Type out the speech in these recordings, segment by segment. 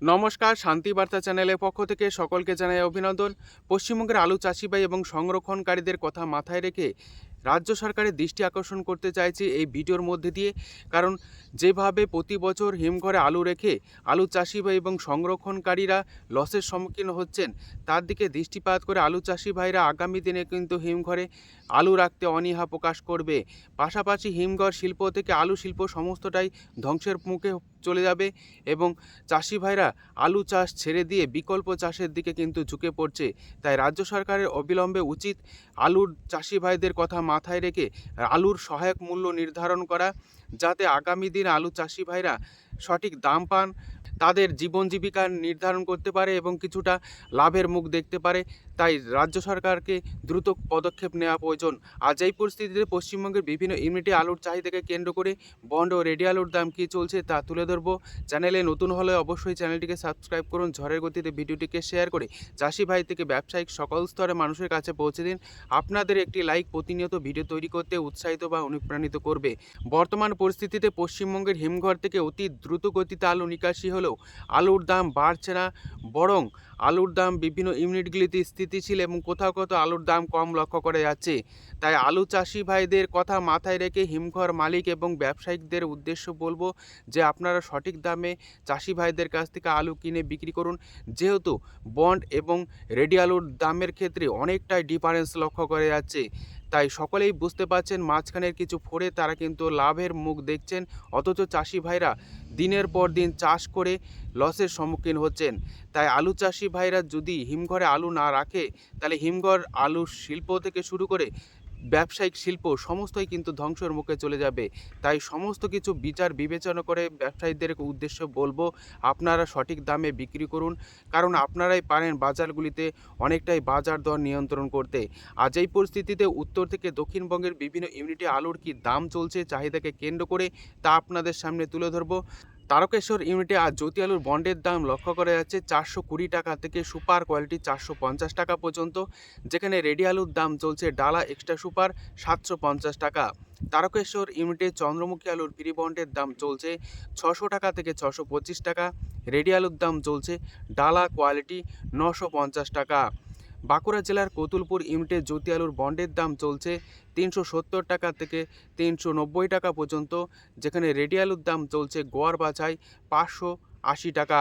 নমস্কার, শান্তি বার্তা চ্যানেলের পক্ষ থেকে সকলকে জানাই অভিনন্দন। পশ্চিমবঙ্গের আলু চাষিবাই এবং সংরক্ষণকারীদের কথা মাথায় রেখে রাজ্য সরকারের দৃষ্টি আকর্ষণ করতে চাইছি এই ভিডিওর মধ্যে দিয়ে। কারণ যেভাবে প্রতি বছর হিমঘরে আলু রেখে আলু চাষি ভাই এবং সংরক্ষণকারীরা লসের সম্মুখীন হচ্ছেন, তার দিকে দৃষ্টিপাত করে আলু চাষি ভাইরা আগামী দিনে কিন্তু হিমঘরে আলু রাখতে অনীহা প্রকাশ করবে। পাশাপাশি হিমঘর শিল্প থেকে আলু শিল্প সমস্তটাই ধ্বংসের মুখে চলে যাবে এবং চাষি ভাইরা আলু চাষ ছেড়ে দিয়ে বিকল্প চাষের দিকে কিন্তু ঝুঁকে পড়ছে। তাই রাজ্য সরকারের অবিলম্বে উচিত আলুর চাষি ভাইদের কথা মাথায় রেখে আলুর সহায়ক মূল্য নির্ধারণ করা, যাতে আগামী দিন আলু চাষি ভাইরা সঠিক দাম পান, তাদের জীবন জীবিকা নির্ধারণ করতে পারে এবং কিছুটা লাভের মুখ দেখতে পারে। তাই রাজ্য সরকারকে দ্রুত পদক্ষেপ নেওয়া প্রয়োজন। আজ এই পরিস্থিতিতে পশ্চিমবঙ্গের বিভিন্ন ইউনিটে আলুর চাহিদাকে কেন্দ্র করে বন্ড ও রেডি আলুর দাম কী চলছে তা তুলে ধরবো। চ্যানেলে নতুন হলে অবশ্যই চ্যানেলটিকে সাবস্ক্রাইব করুন, ঝড়ের গতিতে ভিডিওটিকে শেয়ার করে। চাষি ভাই থেকে ব্যবসায়িক সকল স্তরে মানুষের কাছে পৌঁছে দিন। আপনাদের একটি লাইক প্রতিনিয়ত ভিডিও তৈরি করতে উৎসাহিত বা অনুপ্রাণিত করবে। বর্তমান পরিস্থিতিতে পশ্চিমবঙ্গের হিমঘর থেকে অতি দ্রুত গতিতে আলু নিকাশি হলেও আলুর দাম বাড়ছে না, বরং আলুর দাম বিভিন্ন ইউনিটগুলিতে স্থিতিশীল এবং কোথাও কোথাও আলুর দাম কম লক্ষ্য করা যাচ্ছে। তাই আলু চাষি ভাইদের কথা মাথায় রেখে হিমঘর মালিক এবং ব্যবসায়িকদের উদ্দেশ্য বলব যে আপনারা সঠিক দামে চাষি ভাইদের কাছ থেকে আলু কিনে বিক্রি করুন। যেহেতু বন্ড এবং রেডি আলুর দামের ক্ষেত্রে অনেকটাই ডিফারেন্স লক্ষ্য করা যাচ্ছে। তাই সকলেই বুঝতে পারছেন মাঝখানের কিছু ফোরে তারা কিন্তু লাভের মুখ দেখছেন। অথচ চাষি ভাইরা দিনের পর দিন চাষ করে লসের সম্মুখীন হচ্ছেন। তাই আলু চাষি ভাইরা যদি হিমঘরে আলু না রাখে, তাহলে হিমঘর আলু শিল্প থেকে শুরু করে ব্যবসায়িক শিল্প সমস্তই কিন্তু ধ্বংসের মুখে চলে যাবে। তাই সমস্ত কিছু বিচার বিবেচনা করে ব্যবসায়ীদের উদ্দেশ্য বলব, আপনারা সঠিক দামে বিক্রি করুন। কারণ আপনারাই পারেন বাজারগুলিতে অনেকটাই বাজার দর নিয়ন্ত্রণ করতে। আজ এই পরিস্থিতিতে উত্তর থেকে দক্ষিণবঙ্গের বিভিন্ন ইউনিটে আলুর কি দাম চলছে, চাহিদাকে কেন্দ্র করে তা আপনাদের সামনে তুলে ধরবো। তারকেশ্বর ইউনিটে আজ জ্যোতি আলুর বন্ডের দাম লক্ষ্য করা যাচ্ছে চারশো কুড়ি টাকা থেকে সুপার কোয়ালিটি চারশো পঞ্চাশ টাকা পর্যন্ত, যেখানে রেডি আলুর দাম চলছে ডালা এক্সট্রা সুপার সাতশো পঞ্চাশ টাকা। তারকেশ্বর ইউনিটে চন্দ্রমুখী আলুর ফ্রি বন্ডের দাম চলছে ছশো টাকা থেকে ছশো পঁচিশ টাকা, রেডি আলুর দাম চলছে ডালা কোয়ালিটি নশো পঞ্চাশ টাকা। বাঁকুড়া জেলার কতুলপুর ইউনিটে জ্যোতি আলুর বন্ডের দাম চলছে তিনশো সত্তর টাকা থেকে তিনশো নব্বই টাকা পর্যন্ত, যেখানে রেডি আলুর দাম চলছে গোয়ার বাছাই পাঁচশো আশি টাকা।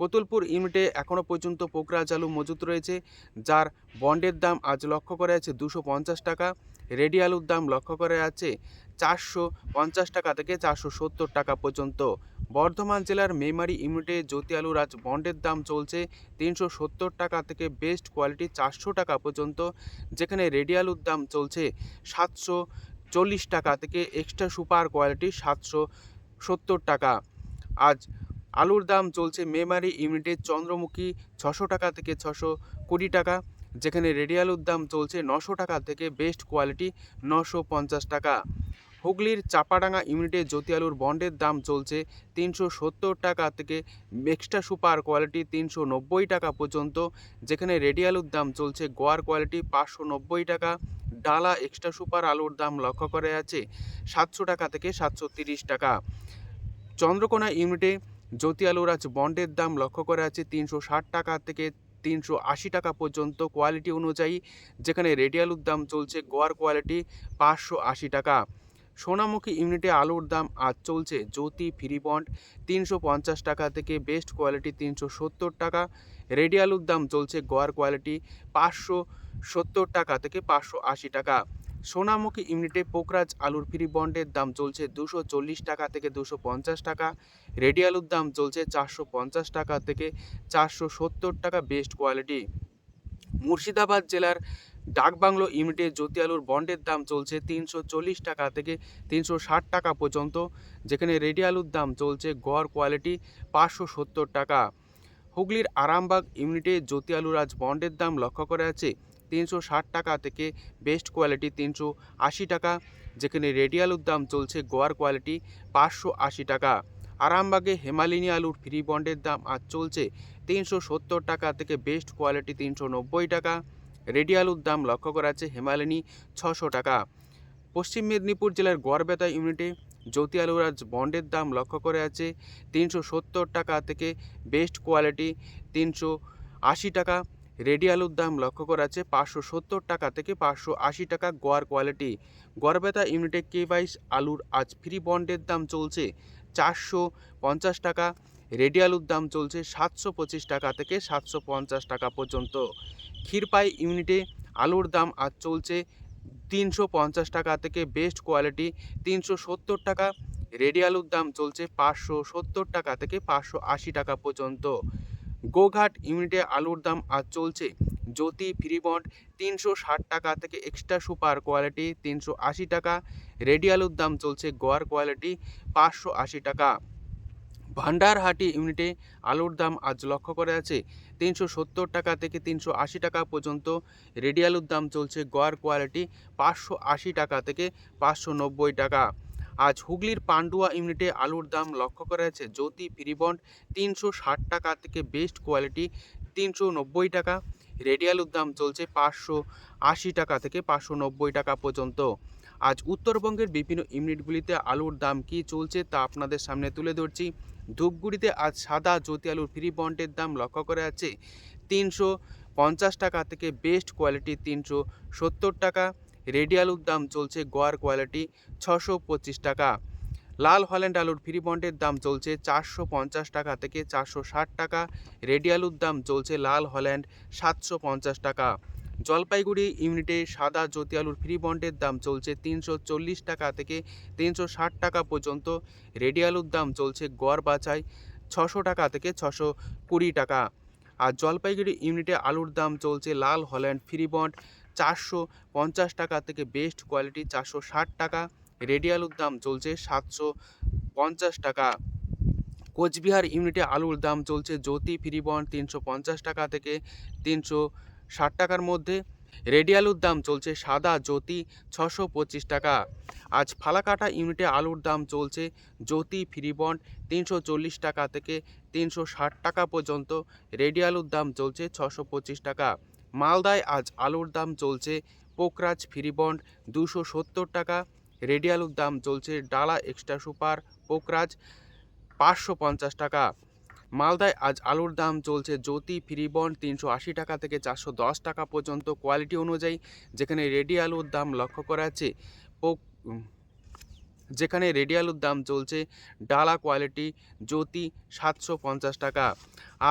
কতুলপুর ইউনিটে এখনও পর্যন্ত পোকরাজ আলু মজুত রয়েছে, যার বন্ডের দাম আজ লক্ষ্য করা আছে দুশো পঞ্চাশ টাকা, রেডি আলুর দাম লক্ষ্য করা আছে চারশো পঞ্চাশ টাকা থেকে চারশো সত্তর টাকা পর্যন্ত। বর্ধমান জেলার মেমারি ইউনিটে জ্যোতি আলুর আজ বন্ডের দাম চলছে তিনশো সত্তর টাকা থেকে বেস্ট কোয়ালিটি চারশো টাকা পর্যন্ত, যেখানে রেডি আলুর দাম চলছে সাতশো চল্লিশ টাকা থেকে এক্সট্রা সুপার কোয়ালিটি সাতশো সত্তর টাকা। আজ আলুর দাম চলছে মেমারি ইউনিটে চন্দ্রমুখী ছশো টাকা থেকে ছশো কুড়ি টাকা, যেখানে রেডি আলুর দাম চলছে নশো টাকা থেকে বেস্ট কোয়ালিটি নশো পঞ্চাশ টাকা। হুগলির চাপাডাঙ্গা ইউনিটে জ্যোতি আলুর বন্ডের দাম চলছে তিনশো সত্তর টাকা থেকে এক্সট্রা সুপার কোয়ালিটি তিনশো নব্বই টাকা পর্যন্ত, যেখানে রেডি আলুর দাম চলছে গোয়ার কোয়ালিটি পাঁচশো নব্বই টাকা। ডালা এক্সট্রা সুপার আলুর দাম লক্ষ্য করা আছে সাতশো টাকা থেকে সাতশো তিরিশ টাকা। চন্দ্রকোনা ইউনিটে জ্যোতি আলুর আজ বন্ডের দাম লক্ষ্য করা আছে তিনশো ষাট টাকা থেকে তিনশো আশি টাকা পর্যন্ত কোয়ালিটি অনুযায়ী, যেখানে রেডি আলুর দাম চলছে গোয়ার কোয়ালিটি পাঁচশো আশি টাকা। সোনামুখী ইউনিটে আলুর দাম আজ চলছে জ্যোতি ফ্রি বন্ড তিনশো পঞ্চাশ টাকা থেকে বেস্ট কোয়ালিটি তিনশো সত্তর টাকা। রেডি আলুর দাম চলছে গোয়ার কোয়ালিটি পাঁচশো সত্তর টাকা থেকে পাঁচশো আশি টাকা। সোনামুখী ইউনিটে পোকরাজ আলুর ফ্রি বন্ডের দাম চলছে দুশো চল্লিশ টাকা থেকে দুশো পঞ্চাশ টাকা, রেডি আলুর দাম চলছে চারশো পঞ্চাশ টাকা থেকে চারশো সত্তর টাকা বেস্ট কোয়ালিটি। মুর্শিদাবাদ জেলার ডাকবাংলো ইউনিটে জ্যোতি আলুর বন্ডের দাম চলছে তিনশো চল্লিশ টাকা থেকে তিনশো ষাট টাকা পর্যন্ত, যেখানে রেডি আলুর দাম চলছে গড় কোয়ালিটি পাঁচশো সত্তর টাকা। হুগলির আরামবাগ ইউনিটে জ্যোতি আলুর আজ বন্ডের দাম লক্ষ্য করা আছে তিনশো ষাট টাকা থেকে বেস্ট কোয়ালিটি তিনশো আশি টাকা, যেখানে রেডি আলুর দাম চলছে গোয়ার কোয়ালিটি পাঁচশো আশি টাকা। আরামবাগে হেমালিনী আলুর ফ্রি বন্ডের দাম আজ চলছে তিনশো সত্তর টাকা থেকে বেস্ট কোয়ালিটি তিনশো নব্বই টাকা। রেডি আলুর দাম লক্ষ্য করা আছে হেমালিনী ছশো টাকা। পশ্চিম মেদিনীপুর জেলার গড়বেতা ইউনিটে জ্যোতি আলুর আজ বন্ডের দাম লক্ষ্য করে আছে তিনশো সত্তর টাকা থেকে বেস্ট কোয়ালিটি তিনশো আশি টাকা। রেডি আলুর দাম লক্ষ্য করা আছে পাঁচশো সত্তর টাকা থেকে পাঁচশো আশি টাকা গোয়ার কোয়ালিটি গড়বেতা ইউনিটে কে বাইশ আলুর আজ ফ্রি বন্ডের দাম চলছে চারশো পঞ্চাশ টাকা। রেডি আলুর দাম চলছে সাতশো পঁচিশ টাকা থেকে সাতশো পঞ্চাশ টাকা পর্যন্ত। ক্ষীরপাই ইউনিটে আলুর দাম আজ চলছে তিনশো পঞ্চাশ টাকা থেকে বেস্ট কোয়ালিটি তিনশো সত্তর টাকা। রেডি আলুর দাম চলছে পাঁচশো সত্তর টাকা থেকে পাঁচশো আশি টাকা পর্যন্ত। গোঘাট ইউনিটে আলুর দাম আজ চলছে। জ্যোতি ফ্রি বন্ড তিনশো ষাট টাকা থেকে এক্সট্রা সুপার কোয়ালিটি তিনশো আশি টাকা, রেডি আলুর দাম চলছে গোয়ার কোয়ালিটি পাঁচশো আশি টাকা। ভান্ডারহাটি ইউনিটে আলুর দাম আজ লক্ষ্য করে আছে তিনশো সত্তর টাকা থেকে তিনশো আশি টাকা পর্যন্ত, রেডি আলুর দাম চলছে গোয়ার কোয়ালিটি পাঁচশো আশি টাকা থেকে পাঁচশো নব্বই টাকা। আজ হুগলির পান্ডুয়া ইউনিটে আলুর দাম লক্ষ্য করা আছে জ্যোতি ফ্রিবন্ড তিনশো ষাট টাকা থেকে বেস্ট কোয়ালিটি তিনশো নব্বই টাকা, রেডি আলুর দাম চলছে পাঁচশো আশি টাকা থেকে পাঁচশো নব্বই টাকা পর্যন্ত। আজ উত্তরবঙ্গের বিভিন্ন ইউনিটগুলিতে আলুর দাম কি চলছে তা আপনাদের সামনে তুলে ধরছি। ধূপগুড়িতে আজ সাদা জ্যোতি আলুর ফ্রি বন্ডের দাম লক্ষ্য করা আছে তিনশো পঞ্চাশ টাকা থেকে বেস্ট কোয়ালিটি তিনশো সত্তর টাকা রেডি আলুর দাম চলছে গোয়ার কোয়ালিটি ছশো পঁচিশ টাকা। লাল হল্যান্ড আলুর ফ্রি বন্ডের দাম চলছে চারশো পঞ্চাশ টাকা থেকে চারশো ষাট টাকা। রেডি আলুর দাম চলছে লাল হল্যান্ড সাতশো পঞ্চাশ টাকা। জলপাইগুড়ি ইউনিটে সাদা জ্যোতি আলুর ফ্রি বন্ডের দাম চলছে তিনশো চল্লিশ টাকা থেকে তিনশো ষাট টাকা পর্যন্ত। রেডি আলুর দাম চলছে গড় বাছাই ছশো টাকা থেকে ছশো কুড়ি টাকা। আর জলপাইগুড়ি ইউনিটে আলুর দাম চলছে লাল হল্যান্ড ফ্রি বন্ড চারশো পঞ্চাশ টাকা থেকে বেস্ট কোয়ালিটি, চারশো ষাট টাকা। রেডি আলুর দাম চলছে সাতশো পঞ্চাশ টাকা। কোচবিহার ইউনিটে আলুর দাম চলছে জ্যোতি ফ্রি বন্ড তিনশো পঞ্চাশ টাকা থেকে তিনশো ষাট টাকার মধ্যে। রেডি আলুর দাম চলছে সাদা জ্যোতি ছশো পঁচিশ টাকা। আজ ফালাকাটা ইউনিটে আলুর দাম চলছে জ্যোতি ফ্রি বন্ড তিনশো চল্লিশ টাকা থেকে তিনশো ষাট টাকা পর্যন্ত। রেডি আলুর দাম চলছে ছশো পঁচিশ টাকা। মালদায় আজ আলুর দাম চলছে পোকরাজ ফ্রি বন্ড দুশো সত্তর টাকা, রেডি আলুর দাম চলছে ডালা এক্সট্রা সুপার পোকরাজ পাঁচশো পঞ্চাশ টাকা। মালদায় আজ আলুর দাম চলছে জ্যোতি ফ্রি বন্ড তিনশো আশি টাকা থেকে চারশো দশ টাকা পর্যন্ত। কোয়ালিটি অনুযায়ী যেখানে রেডি আলুর দাম লক্ষ্য করা আছে পোক যেখানে রেডি আলুর দাম চলছে ডালা কোয়ালিটি জ্যোতি সাতশো পঞ্চাশ টাকা।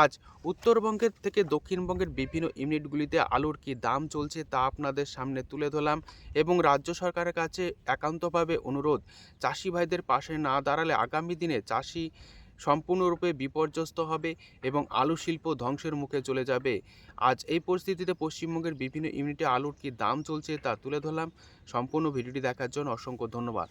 আজ উত্তরবঙ্গের থেকে দক্ষিণবঙ্গের বিভিন্ন ইউনিটগুলিতে আলুর কি দাম চলছে তা আপনাদের সামনে তুলে ধরলাম এবং রাজ্য সরকারের কাছে একান্তভাবে অনুরোধ, চাষি ভাইদের পাশে না দাঁড়ালে আগামী দিনে চাষি সম্পূর্ণরূপে বিপর্যস্ত হবে এবং আলু শিল্প ধ্বংসের মুখে চলে যাবে। আজ এই পরিস্থিতিতে পশ্চিমবঙ্গের বিভিন্ন ইউনিটে আলুর কি দাম চলছে তা তুলে ধরলাম। সম্পূর্ণ ভিডিওটি দেখার জন্য অসংখ্য ধন্যবাদ।